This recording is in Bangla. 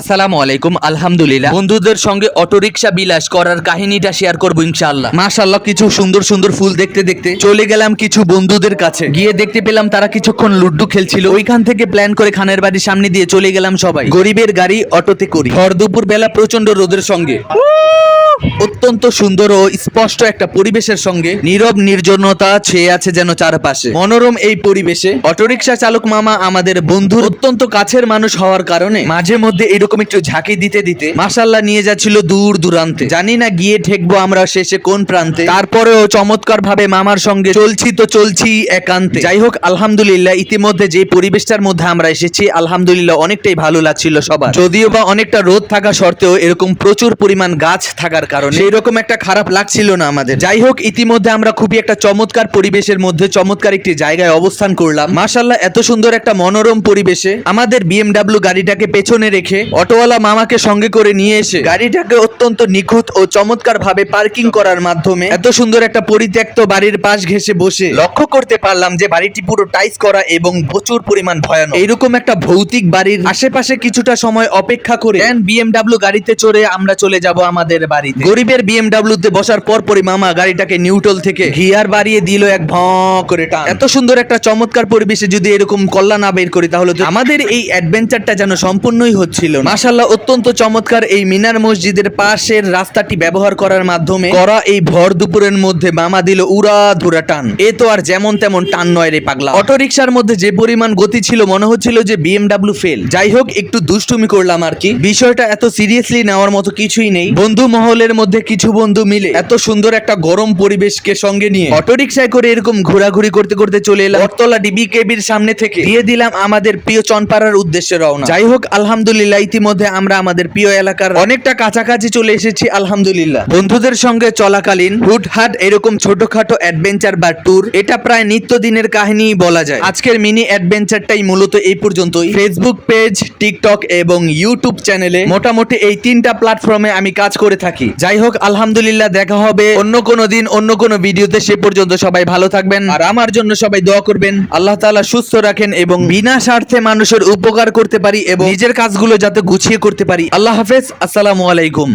আসসালামু আলাইকুম, আলহামদুলিল্লাহ। বন্ধুদের সঙ্গে অটোরিকশা বিলাস করার কাহিনীটা শেয়ার করব ইনশাল্লাহ মাশাল্লাহ কিছু সুন্দর সুন্দর ফুল দেখতে দেখতে চলে গেলাম কিছু বন্ধুদের কাছে। গিয়ে দেখতে পেলাম তারা কিছুক্ষণ লুড্ডু খেলছিল। ওইখান থেকে প্ল্যান করে খানের বাড়ির সামনে দিয়ে চলে গেলাম সবাই। গরিবের গাড়ি অটোতে করি। ভর দুপুর বেলা প্রচণ্ড রোদের সঙ্গে। অত্যন্ত সুন্দর ও স্পষ্ট একটা পরিবেশের সঙ্গে নীরব নির্জনতা ছেয়ে আছে যেন চারপাশে। মনোরম এই পরিবেশে অটোরিকশা চালক মামা আমাদের বন্ধু অত্যন্ত কাছের মানুষ হওয়ার কারণে মাঝে মধ্যে এরকম একটু ঝাঁকি দিতে দিতে মাসাল্লাহ নিয়ে যাচ্ছিল দূর দূরান্তে। জানি না গিয়ে ঠেকবো আমরা শেষে কোন প্রান্তে। তারপরেও চমৎকার ভাবে মামার সঙ্গে চলছি তো চলছি একান্তে। যাই হোক, আলহামদুলিল্লাহ, ইতিমধ্যে যে পরিবেশটার মধ্যে আমরা এসেছি, আলহামদুলিল্লাহ অনেকটাই ভালো লাগছিল সবার। যদিও বা অনেকটা রোদ থাকা সত্ত্বেও এরকম প্রচুর পরিমাণ গাছ থাকার কারণে সেই রকম একটা খারাপ লাগছিল না আমাদের। যাই হোক, ইতিমধ্যে আমরা খুবই একটা চমৎকার পরিবেশের মধ্যে চমৎকার একটি জায়গায় অবস্থান করলাম। মাশাল্লাহ এত সুন্দর একটা মনোরম পরিবেশে আমাদের বিএমডাব্লিউ গাড়িটাকে পেছনে রেখে অটোওয়ালা মামাকে সঙ্গে করে নিয়ে এসে গাড়িটাকে অত্যন্ত নিখুঁত ও চমৎকার ভাবে পার্কিং করার মাধ্যমে এত সুন্দর একটা পরিত্যক্ত বাড়ির পাশ ঘেসে বসে লক্ষ্য করতে পারলাম যে বাড়িটি পুরো টাইস করা এবং প্রচুর পরিমাণ ভয়ানক। এইরকম একটা ভৌতিক বাড়ির আশেপাশে কিছুটা সময় অপেক্ষা করে বিএমডাব্লিউ গাড়িতে চড়ে আমরা চলে যাব আমাদের বাড়িতে। গরিবের বিএমডাব্লিউ তে বসার পর পরই মামা গাড়িটাকে নিউট্রাল থেকে গিয়ার বাড়িয়ে দিল এক ভ করে টান। এত সুন্দর একটা চমৎকার পরিবেশে যদি এরকম কল্লা না বের করি তাহলে আমাদের এই অ্যাডভেঞ্চারটা যেন সম্পূর্ণই হচ্ছিল মাশাল্লাহ অত্যন্ত চমৎকার এই মিনার মসজিদের পাশের রাস্তাটি ব্যবহার করার মাধ্যমে করা এই ভর দুপুরের মধ্যে মামা দিল উড়া ধুরা টান। এ তো আর যেমন তেমন টান নয় রে পাগলা। অটো রিক্সার মধ্যে যে পরিমাণ গতি ছিল মনে হচ্ছিল যে বিএমডাব্লিউ ফেল যাই হোক, একটু দুষ্টুমি করলাম আর কি। বিষয়টা এত সিরিয়াসলি নেওয়ার মতো কিছুই নেই। বন্ধু মহলের মধ্যে কিছু বন্ধু মিলে এত সুন্দর একটা গরম পরিবেশকে সঙ্গে নিয়ে অটো রিক্সায় করে এরকম ঘোরাঘুরি করতে করতে চলে এলাম বটতলা ডিবি কেবির সামনে থেকে। দিয়ে দিলাম আমাদের প্রিয় চনপাড়ার উদ্দেশ্যে রওনা। যাই হোক, আলহামদুলিল্লাহ, ইতিমধ্যে আমরা আমাদের প্রিয় এলাকার অনেকটা কাছাকাছি চলে এসেছি, আলহামদুলিল্লাহ। বন্ধুদের সঙ্গে চলাকালীন হুটহাট এরকম ছোটখাটো অ্যাডভেঞ্চার বা ট্যুর, এটা প্রায় নিত্যদিনের কাহিনী বলা যায়। আজকের মিনি অ্যাডভেঞ্চারটাই মূলত এই পর্যন্তই। ফেসবুক পেজ টিকটক এবং ইউটিউব চ্যানেলে মোটামুটি এই তিনটা প্ল্যাটফর্মে আমি কাজ করে থাকি। যাই হোক আলহামদুলিল্লাহ, দেখা হবে অন্য কোনো দিন, অন্য কোনো ভিডিওতে। সে পর্যন্ত সবাই ভালো থাকবেন আর আমার জন্য সবাই দোয়া করবেন। আল্লাহ তালা সুস্থ রাখেন এবং বিনা স্বার্থে মানুষের উপকার করতে পারি এবং নিজের কাজগুলো যাতে গুছিয়ে করতে পারি। আল্লাহ হাফেজ, আসসালামু আলাইকুম।